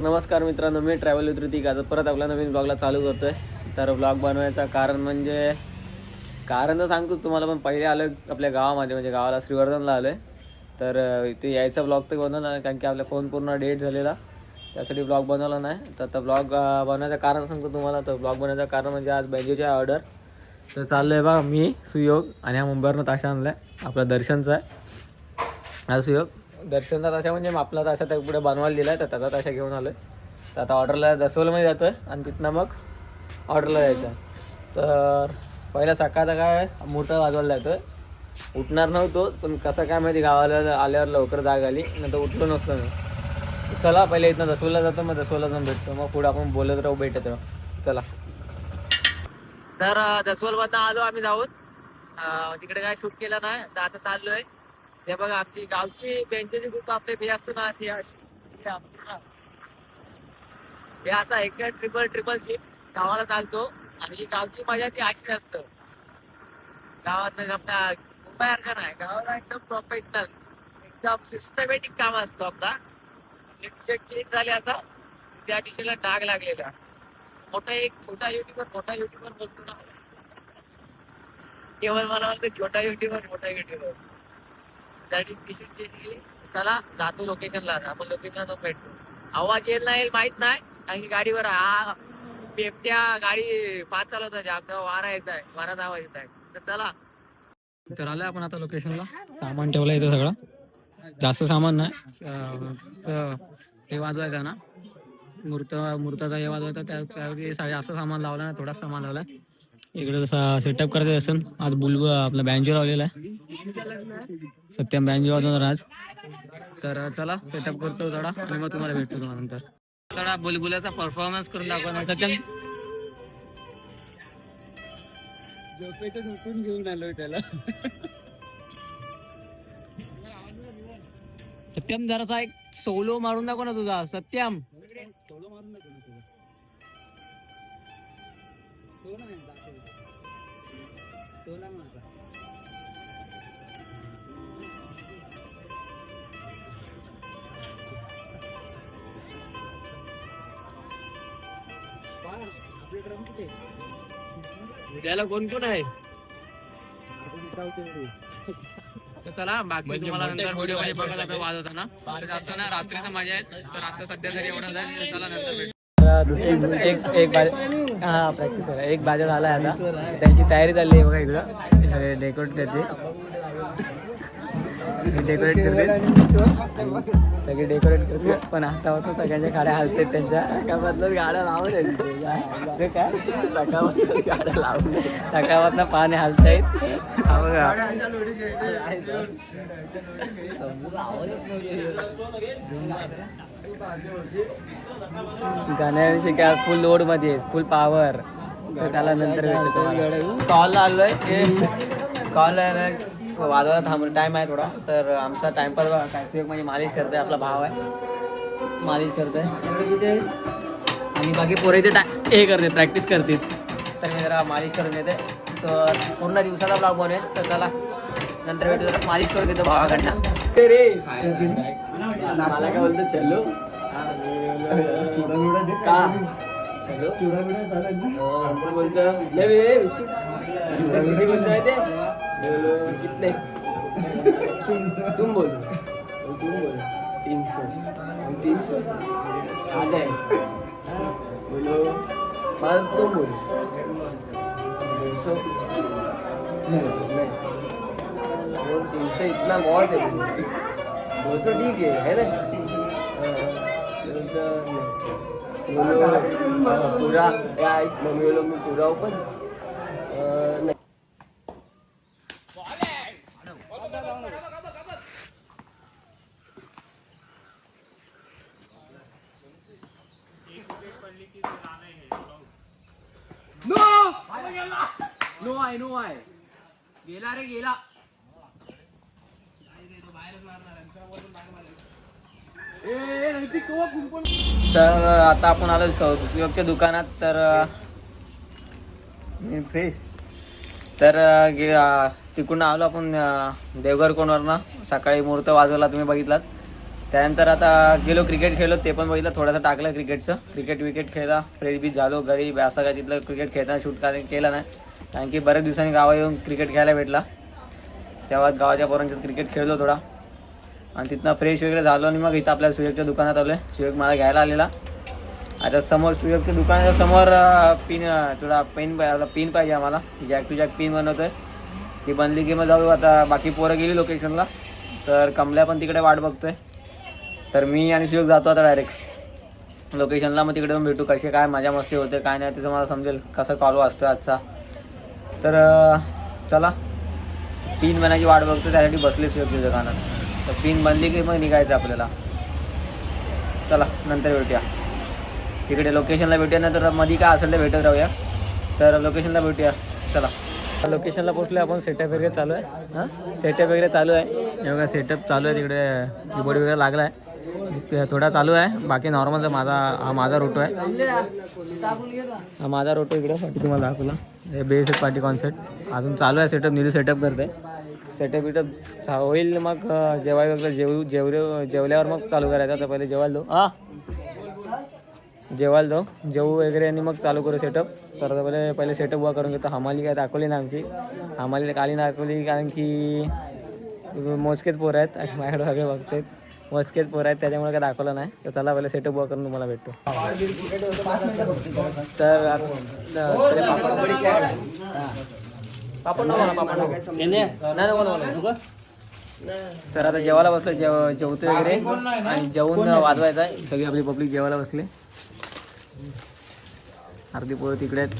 नमस्कार मित्रांनो मी travel with Hrithik. आता परत आपल्या नवीन ब्लॉगला चालू करतो आहे तर ब्लॉग बनवायचं कारण म्हणजे कारण तर सांगतो तुम्हाला पण पहिले आलो आपल्या गावामध्ये म्हणजे गावाला श्रीवर्धनला आलो आहे तर इथे यायचा ब्लॉग तर बनवला नाही कारण की आपला फोन पूर्ण डेट झालेला. त्यासाठी ब्लॉग बनवला नाही. तर आता ब्लॉग बनवायचं कारण सांगतो तुम्हाला. तर ब्लॉग बनवायचं कारण म्हणजे आज बेंजोची ऑर्डर. तर चाललो आहे बा मी सुयोग आणि हा मुंबईवरनं ताशा आणला आहे आपला दर्शनचा आहे. हा सुयोग. दर्शनचा ताशा म्हणजे आपला ताशा त्या पुढे बनवायला दिला आहे तर त्याचा ताशा घेऊन आलो आहे तर आता ऑर्डरला दसवलमध्ये जातो आहे आणि तिथनं मग ऑर्डरला जायचं तर पहिला सकाळचा काय मोठं वाजवायला जातो आहे उठणार नव्हतो पण कसं काय माहिती गावाला आल्यावर लवकर जाग आली नंतर उठलो नसतो मी. चला पहिले इथनं दसवला जातो मग दसवला जाऊन भेटतो. मग पुढे आपण बोलत राहू भेटत राहू. चला. तर दसवलमधनं आलो आम्ही जाऊन. तिकडे काय शूट केलं नाही तर आता चाललोय. ते बघा आमची गावची बेंचची ग्रुप आपले हे असतो ना ती हे हे. असा एक ट्रिपल ट्रिपल जीप गावाला चालतो आणि गावची मजा ती अशी असत. गावात आपल्या मुंबईसारखं नाही गावाला एकदम प्रोफेशनल एकदम सिस्टमॅटिक काम असतो आपला. टी-शर्ट चेंज झाले आता त्या टी शर्टला डाग लागलेला. मोठा एक छोटा युट्यूबर मोठा युट्यूबर बोलतो ना. केवळ मला वाटतं छोटा युट्यूबर मोठा युट्यूबर त्याची केली चला जातो लोकेशनला आपण लोकेशनला जाऊन भेटतो. आवाज येईल नाही येईल माहीत नाही. कारण की गाडीवर हा पेपट्या गाडी पाच चालवत आहे आमचा वारा येत आहे. वाराचा आवाज येत आहे. तर चला. तर आलं आपण आता लोकेशनला सामान ठेवलं इथं सगळं. जास्त सामान नाही. हे वाजवायचं ना. मूर्त मूर्ताचा हे वाजवायचा. त्या त्यावेळी जास्त सामान लावलं ना थोडा सामान लावला इकडे जसा सेटअप करायचं असेल आज बुलबु आपला बँजो लावलेला आहे. सत्यम बँजो वाजवणार आज. तर चला सेटअप करतो थोडा आणि मग तुम्हाला भेटतो तुम्हाला नंतर. थोडा बुलबुलाचा परफॉर्मन्स करून दाखवणार सत्यम. घेऊन आलोय त्याला. सत्यम जरासा एक सोलो मारून दाखव ना तुझा. सत्यम. त्याला कोण कोण आहे. तर चला बाकी तुम्हाला नंतर व्हिडिओमध्ये बघायला तर वाजवताना तर असं ना रात्रीचं मजा आहे तर आता सध्या तरी एवढं झालं तर चला नंतर भेटू. एक एक एक बाजा हा प्रॅक्टिस करा. एक बाजा झालाय आता. त्यांची तयारी चालली आहे बघा इकडं. डेकोरेट करते डेकोरेट करते सगळे डेकोरेट करते पण आता होतं सगळ्यांच्या गाड्या हलतात त्यांच्या. सकाळमधलं गाड्या लावून आहेत. काय? सकाळमधलं गाड्या लावून सकाळमधनं पाणी हलतायत. गाण्याविषयी काय फुल लोडमध्ये फुल पॉवर त्याला नंतर कॉल आलोय. कॉल आलाय. वाजवायला थांब टाइम आहे थोडा. तर आमचा टाइमपास बघा काय सुयोग म्हणजे मालिश करतोय आपला भाव आहे. मालिश करतोय. आणि बाकी पोरं इथे टा- हे करते प्रॅक्टिस करते तर मी जरा मालिश करून येते तर पूर्ण दिवसाचा ब्लॉग बनवेल. तर चला नंतर भेटू. जरा मालिश करून देतो भावाकडनं ते रे! मला काय बोलतो चलो. का? बिडा झाला ना? ते कितने तुम बोलो तुम बोलो तीन सौ हम तीन सौ हैं हाँ, बोलो पाँच सौ बोलो दो सौ नहीं और तीन सौ इतना बहुत है। दो सौ ठीक है। है ना हाँ, फिर तो बोलो हाँ, पूरा क्या मम्मी बोलो मैं पूरा ओपन नहीं नो आहे नो आहे गेला रे गेला तर आता आपण आलो सुयोगच्या दुकानात तर फ्रेश तर गे- तिकडून आलो आपण देवघर देवघर कोणवरनं सकाळी मुहूर्त वाजवला तुम्ही बघितलात. त्यानंतर आता गेलो क्रिकेट खेळलो ते पण बघितलं. थोडंसं टाकलं क्रिकेटचं क्रिकेट विकेट खेळला. फ्रेश बीच झालो घरी असं काय तिथलं क्रिकेट खेळताना शूट काय केलं नाही. कारण की बऱ्याच दिवसांनी गावा येऊन क्रिकेट खेळायला भेटला. तेव्हा गावाच्या पोरांच्यात क्रिकेट खेळलो थोडा. आणि तिथनं फ्रेश वगैरे झालो आणि मग इथं आपल्या सुयोगच्या दुकानात आलो आहे सुयोग मला घ्यायला आलेला. आता समोर सुयोगच्या दुकानाच्या समोर पिन थोडा पेन पिन पाहिजे आम्हाला. ती जॅक टू जॅक पिन बनवतोय. ती बनली की मग जाऊ आता बाकी पोरं गेली लोकेशनला तर कमल्या पण तिकडे वाट बघतोय. तर मी आणि सुयोग जातो आता डायरेक्ट लोकेशनला मग तिकडे पण भेटू कसे काय मजा मस्ती होते काय नाही त्याचं मला समजेल कसं कॉल वाचतोय आजचा. तर चला. पिन बनायची वाट बघतो त्यासाठी बसले सुयोगच्या दुकानात. तर पिन बनली की मग निघायचं आपल्याला. चला नंतर भेटूया. तिकडे लोकेशनला भेटूया ना तर मध्ये काय असेल ते भेटत राहूया. तर लोकेशनला भेटूया. चला. लोकेशनला पोचलो आपण सेटअप वगैरे चालू आहे. हां? सेटअप वगैरे चालू आहे. हे बघा सेटअप चालू आहे तिकडे. कीबोर्ड वगैरे लागला आहे थोडा चालू आहे. बाकी नॉर्मल माझा हा माझा रोटो आहे. हा माझा रोटो इकडे. पाठी तुम्हाला दाखवला हे बेस पार्टी कॉन्सेप्ट अजून चालू आहे सेटअप निधू सेटअप करते. सेटअप बिटअप होईल मग जेवाय वगैरे जेवू जेवले जेवल्यावर मग चालू करायचं तर पहिले जेवायला दो हां? जेवायला जाऊ जेवू वगैरे आणि मग चालू करू सेटअप तर आता पहिले पहिले सेटअप उभा करून घेतो. हमाली काय दाखवली ना आमची. हमाली काली दाखवली कारण की मोजकेच पोरं आहेत. आणि माझ्याकडे सगळे बघतात मोजकेच पोरं आहेत त्याच्यामुळे काय दाखवलं नाही. तर चला पहिले सेटअप उभा करून तुम्हाला भेटतो. तर पापड पापड नको मला, पापड नको. नाही नको नको, नको. तर आता जेवायला बसलो जेव जेवतो वगैरे आणि जेवून वाजवायचं आहे सगळी आपली पब्लिक जेवायला बसली अर्धी पोरं तिकडे आहेत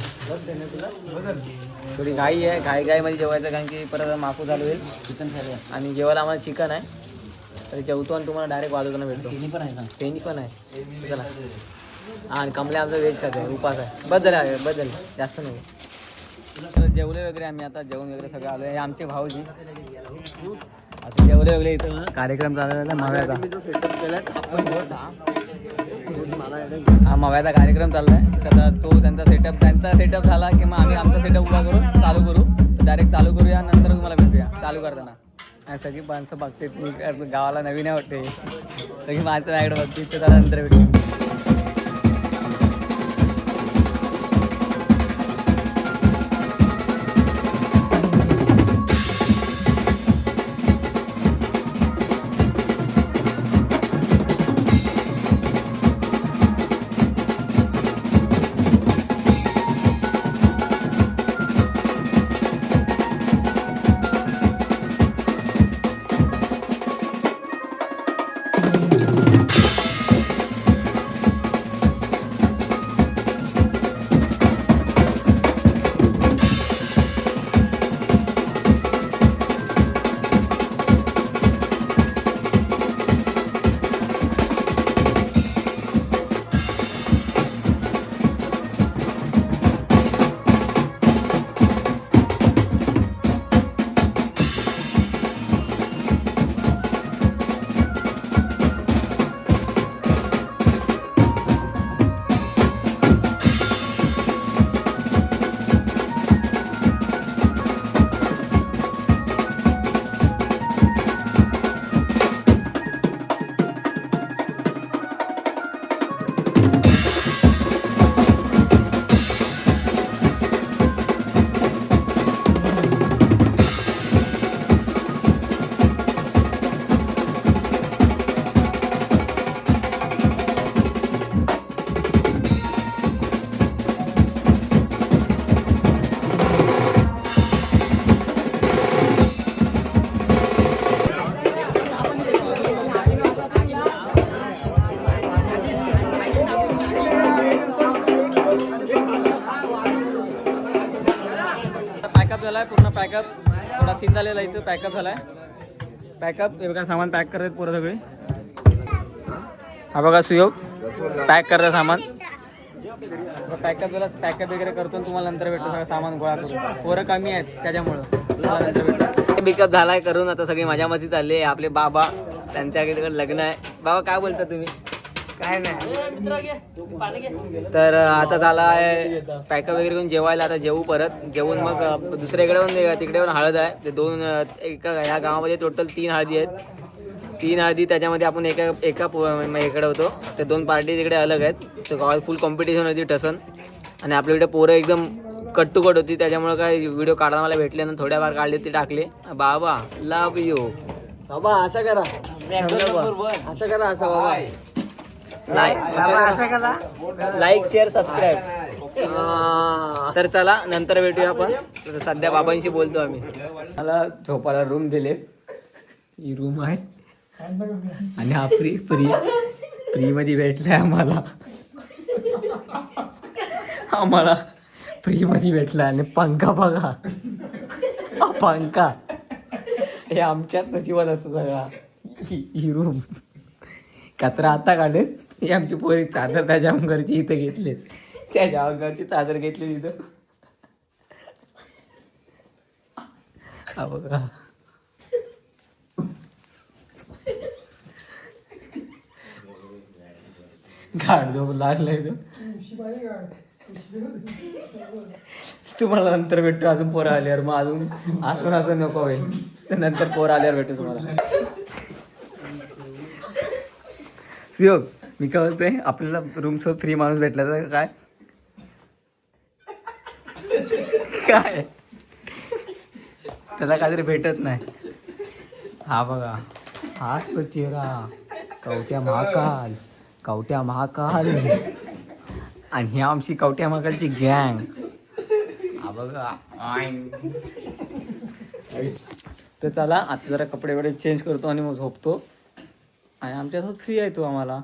थोडी घाई आहे घाई घाईमध्ये जेवायचं कारण की परत माफू चालू होईल चिकन आणि जेवायला आम्हाला चिकन आहे तर जेवतो आणि तुम्हाला डायरेक्ट वाजवताना भेटतो पण आहे पेनी पण आहे चला हा आणि कमले आमचं व्हेज खात आहे उपास आहे झाले बस झाले जास्त नको तर जेवले वगैरे आम्ही आता जेवण वगैरे सगळं आलो आहे आमचे भाऊजी. आता जेवले वगैरे इथं. कार्यक्रम चालू मव्याचा. हा मव्याचा कार्यक्रम चाललाय. तर तो त्यांचा सेटअप त्यांचा सेटअप झाला की मग आम्ही आमचा सेटअप उभा करून चालू करू. तर डायरेक्ट चालू करूया नंतर तुम्हाला भेटूया. चालू करताना. आणि सगळी माणसं बघते गावाला नवीन आहे वाटते. सगळी माणसं माझ्याकडे बघते तर नंतर भेटू पॅकअप झालाय. पॅकअप हे बघा सामान पॅक करतात पोरं सगळे. हा बघा सुयोग. पॅक करतात सामान. पॅकअप झाला पॅकअप वगैरे करतो आणि तुम्हाला नंतर भेटतो. सगळं सामान गोळा करून. पोरं कमी आहेत त्याच्यामुळं. तुम्हाला नंतर भेटतो. झालाय करून आता सगळी मजा मस्ती चालली आहे. आपले बाबा त्यांच्या तिकडे लग्न आहे. बाबा काय बोलता तुम्ही? काय नाही. तर आता झाला आहे पॅकअप वगैरे करून जेवायला आता जेवू परत. जेवून मग दुसऱ्याकडे पण तिकडे पण हळद आहे. ते दोन एका ह्या गावामध्ये टोटल तीन हळदी आहेत. तीन आधी त्याच्यामध्ये आपण एका एका इकडे होतो. ते दोन पार्टी तिकडे अलग आहेत. तर गावात फुल कॉम्पिटिशन होती टसन. आणि आपल्याकडे पोरं एकदम कट टू कट होती. त्याच्यामुळे काय व्हिडिओ काढायला मला भेटले ना थोड्याफार काढले ते टाकले. बाबा लव यू बाबा असं करा. असं करा असं बाबा. लाईक लाईक शेअर सबस्क्राईब तर चला नंतर भेटूया आपण. सध्या बाबांशी बोलतो आम्ही. मला झोपायला रूम दिले ही रूम आहे. आणि हा फ्री फ्री फ्री मध्ये भेटलाय आम्हाला. आम्हाला फ्री मध्ये भेटला आणि पंखा बघा. हा पंखा. हे आमच्याच नशिबात असतो सगळा. ही रूम कात्रा आता काढलेत ही आमची पोरी चादर त्याच्या घरची इथं घेतली त्याच्या घरची चादर घेतली तिथं हा बघा. गाड झोप लागलाय तो तुम्हाला नंतर भेटतो अजून पोरं आल्यावर. मग अजून असून असून नको होईल. नंतर पोरं आल्यावर भेटू तुम्हाला. सुयोग. मी काय बोलतोय आपल्याला रूम सोबत फ्री माणूस भेटला तर काय? काय? त्याला काहीतरी भेटत नाही. हा बघा हाच तो चेहरा. कवट्या महाकाल कवट्या महाकाल. आणि ही आमची कवट्या महाकालची गँग हा बघा तर चला आता जरा कपडे वगैरे चेंज करतो आणि मग झोपतो. आणि आमच्यासोबत फ्री आहे तो आम्हाला.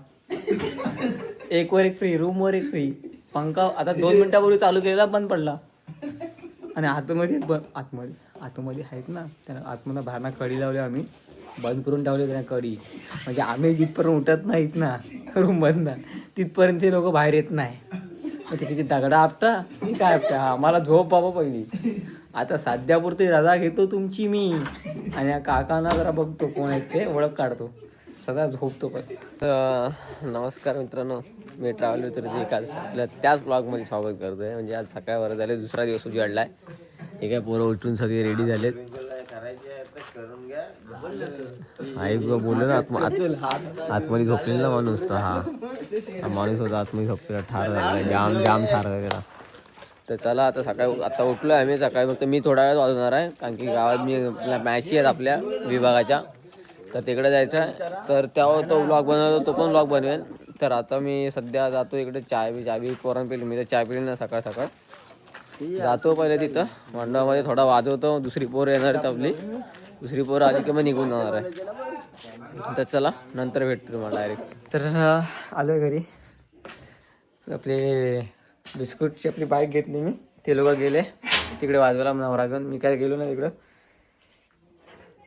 एक वर एक फ्री रूम वर एक फ्री पंखा आता दोन मिनिटापूर्वी चालू केलेला बंद पडला. आणि आतमध्ये ब आतमध्ये आतमध्ये आहेत ना त्यांना आतमध्ये बाहेरना कडी लावली आम्ही. बंद करून ठेवले त्यांना कडी. म्हणजे आम्ही जिथपर्यंत उठत नाहीत ना रूम बंद तिथपर्यंत ते लोक बाहेर येत नाही. मग ते किती दगडा आपटा? मी काय आपटा? आम्हाला झोप बाबा पहिली. आता सध्यापुरती रजा घेतो तुमची मी. आणि या काकांना जरा बघतो कोण आहेत ते ओळख काढतो. सदा झोपतो पण. तर नमस्कार मित्रांनो. मी ट्रॅव्हल मित्र आज आपल्या त्याच ब्लॉगमध्ये स्वागत करतोय. म्हणजे आज सकाळवर झाले दुसरा दिवस उजाडलाय हे काय पोरं उठून सगळे रेडी झालेत. आई तुला बोललो ना आत्मा आत- आतमध्ये झोपलेला माणूस तो हा. हा माणूस होता आतमध्ये झोपलेला ठार झालेला जाम जाम ठार वगैरे तर चला आता सकाळी आता उठलो आहे आम्ही. सकाळी फक्त मी थोडा वेळ वाजवणार आहे. कारण की गावात मी आपल्या मॅची आहेत आपल्या विभागाच्या. तर तिकडे जायचं आहे. तर त्यावर तो ब्लॉग बनवतो तो पण ब्लॉग बनवेल. तर आता मी सध्या जातो इकडे चाय बी चाय बी पोरण पिली. मी तर चाय पिली ना सकाळ सकाळ. जातो पहिले तिथं. मंडळामध्ये थोडा वाजवतो. दुसरी पोर येणार आहेत आपली. दुसरी पोरं आली की मग निघून जाणार आहे. तर चला नंतर भेटतो तुम्हाला डायरेक्ट तर आलो घरी. आपले बिस्कुटची आपली बाईक घेतली मी. ते लोक गेले. तिकडे वाजवायला नवरा घेऊन. मी काय गेलो ना तिकडं?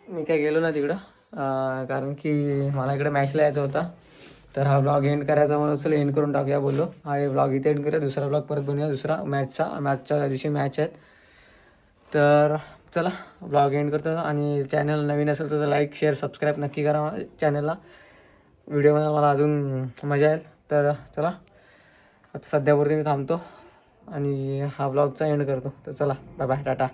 मी काय गेलो ना तिकडं? कारण की मला इकडे मॅचला यायचा होता. तर हा ब्लॉग एंड करायचा म्हणून चला एंड करून टाकूया बोललो. हा ब्लॉग इथे एंड करूया दुसरा ब्लॉग परत बनवूया दुसरा मॅचचा मॅचच्या दिवशी मॅच आहेत. तर चला ब्लॉग एंड करतो आणि चॅनल नवीन असेल तर लाईक शेअर सबस्क्राईब नक्की करा चॅनलला व्हिडिओमध्ये मला अजून मजा येईल. तर चला आता सध्यापुरती मी थांबतो आणि हा ब्लॉगचा एंड करतो. तर चला बाय बाय टाटा.